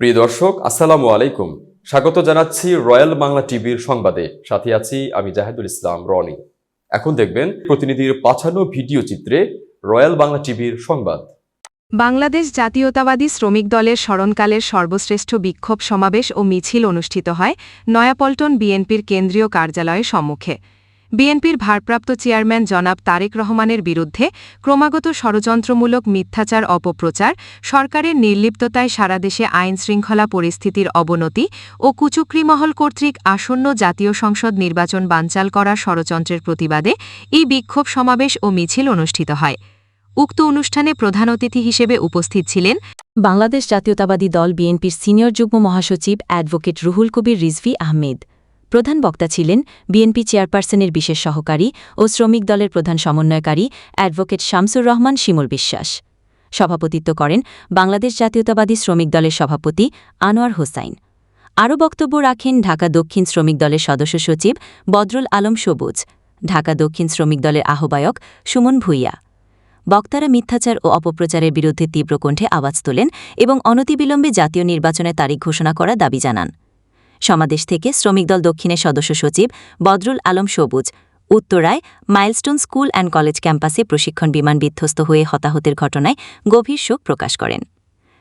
প্রিয় দর্শক, আসসালামু আলাইকুম। স্বাগত জানাচ্ছি রয়্যাল বাংলা টিভির সংবাদে। সাথে আছি আমি জাহেদুল ইসলাম রনি। এখন দেখবেন প্রতিনিধির পাঠানো ভিডিও চিত্রে রয়্যাল বাংলা টিভির সংবাদ। বাংলাদেশ জাতীয়তাবাদী শ্রমিক দলের স্মরণকালের সর্বশ্রেষ্ঠ বিক্ষোভ সমাবেশ ও মিছিল অনুষ্ঠিত হয় নয়াপল্টন বিএনপির কেন্দ্রীয় কার্যালয়ের সম্মুখে। বিএনপির ভারপ্রাপ্ত চেয়ারম্যান জনাব তারেক রহমানের বিরুদ্ধে ক্রমাগত ষড়যন্ত্রমূলক মিথ্যাচার, অপপ্রচার, সরকারের নির্লিপ্ততায় সারা দেশে আইন শৃঙ্খলা পরিস্থিতির অবনতি ও কুচুকরিমহল কর্তৃক আসন্ন জাতীয় সংসদ নির্বাচন বানচাল করার ষড়যন্ত্রের প্রতিবাদে এই বিক্ষোভ সমাবেশ ও মিছিল অনুষ্ঠিত হয়। উক্ত অনুষ্ঠানে প্রধান অতিথি হিসেবে উপস্থিত ছিলেন বাংলাদেশ জাতীয়তাবাদী দল বিএনপির সিনিয়র যুগ্ম মহাসচিব অ্যাডভোকেট রুহুল কবির রিজভি আহমেদ। প্রধান বক্তা ছিলেন বিএনপি চেয়ারপারসনের বিশেষ সহকারী ও শ্রমিক দলের প্রধান সমন্বয়কারী অ্যাডভোকেট শামসুর রহমান শিমুল বিশ্বাস। সভাপতিত্ব করেন বাংলাদেশ জাতীয়তাবাদী শ্রমিক দলের সভাপতি আনোয়ার হোসাইন। আরও বক্তব্য রাখেন ঢাকা দক্ষিণ শ্রমিক দলের সদস্য সচিব বদরুল আলম সবুজ, ঢাকা দক্ষিণ শ্রমিক দলের আহ্বায়ক সুমন ভূঁইয়া। বক্তারা মিথ্যাচার ও অপপ্রচারের বিরুদ্ধে তীব্র কণ্ঠে আওয়াজ তোলেন এবং অনতিবিলম্বে জাতীয় নির্বাচনের তারিখ ঘোষণা করা দাবি জানান। সমাদেশ থেকে শ্রমিক দল দক্ষিণের সদস্য সচিব বদরুল আলম সবুজ। উত্তরায় মাইলস্টোন স্কুল অ্যান্ড কলেজ ক্যাম্পাসে প্রশিক্ষণ বিমান বিধ্বস্ত হয়ে হতাহতের ঘটনায় গভীর শোক প্রকাশ করেন।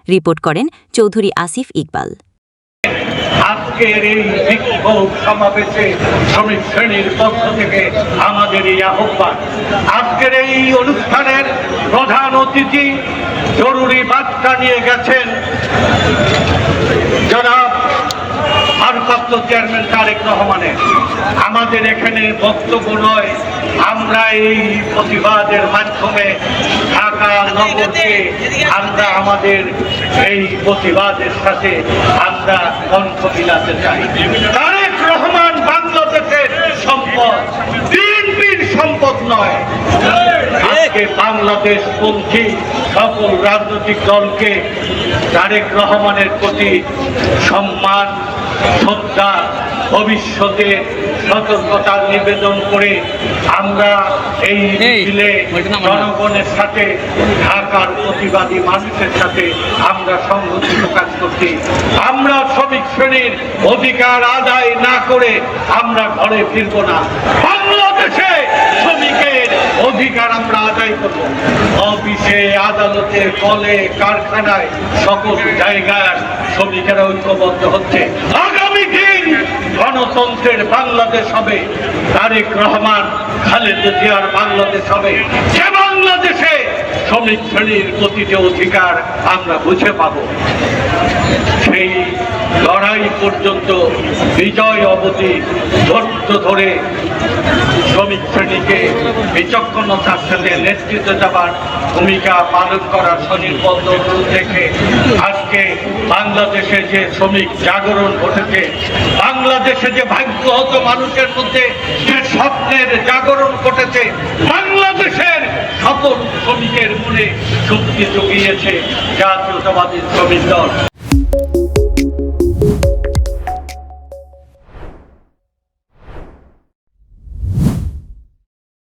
রিপোর্ট করেন চৌধুরী আসিফ ইকবাল। আজকের এই বিক্ষোভ সমাবেশে শ্রমিক শ্রেণির পক্ষ থেকে আমাদের এই আহ্বান। আজকের এই অনুষ্ঠানের প্রধান অতিথি জরুরি বার্তা নিয়ে গেছেন জনাব ভারপ্রাপ্ত চেয়ারম্যান তারেক রহমানের। আমাদের এখানে বক্তব্য নয়, আমরা এই প্রতিবাদের মাধ্যমে ঢাকা নগরকে আমরা আমাদের এই প্রতিবাদের সাথে আমরা কণ্ঠ মিলাতে চাই। তারেক রহমান বাংলাদেশের সম্পদ, বিএনপির সম্পদ সকল রাজনৈতিক দলকে তারেক রহমানের প্রতি সম্মান শ্রদ্ধা ভবিষ্যতে সতর্কতা নিবেদন করে আমরা এই মিছিলে জনগণের সাথে ঢাকার প্রতিবাদী মানুষের সাথে আমরা সংহতি প্রকাশ করছি। আমরা শ্রমিক শ্রেণির অধিকার আদায় না করে আমরা ঘরে ফিরব না। বাংলাদেশে শ্রমিকের অধিকার আমরা আদায় করব। অফিসে আদালতে কলে কারখানায় সকল জায়গায় শ্রমিকেরা ঐক্যবদ্ধ হচ্ছে। গণতন্ত্রের বাংলাদেশ হবে, তারেক রহমান, খালেদ জিয়ার বাংলাদেশ হবে। যে বাংলাদেশে শ্রমিক শ্রেণির প্রতিটি অধিকার আমরা বুঝে পাব। সেই লড়াই পর্যন্ত বিজয় অবধি ধৈর্য ধরে শ্রমিক শ্রেণীকে বিচক্ষণতার সাথে নেতৃত্ব দেওয়ার ভূমিকা পালন করার স্বনির্বদ্ধ অনুরোধ রেখে আজকে বাংলাদেশে যে শ্রমিক জাগরণ ঘটেছে, বাংলাদেশে যে ভাগ্যহত মানুষের মধ্যে যে স্বপ্নের জাগরণ ঘটেছে, বাংলাদেশের সকল শ্রমিকের মনে শক্তি জুগিয়েছে জাতীয়তাবাদী শ্রমিক দল।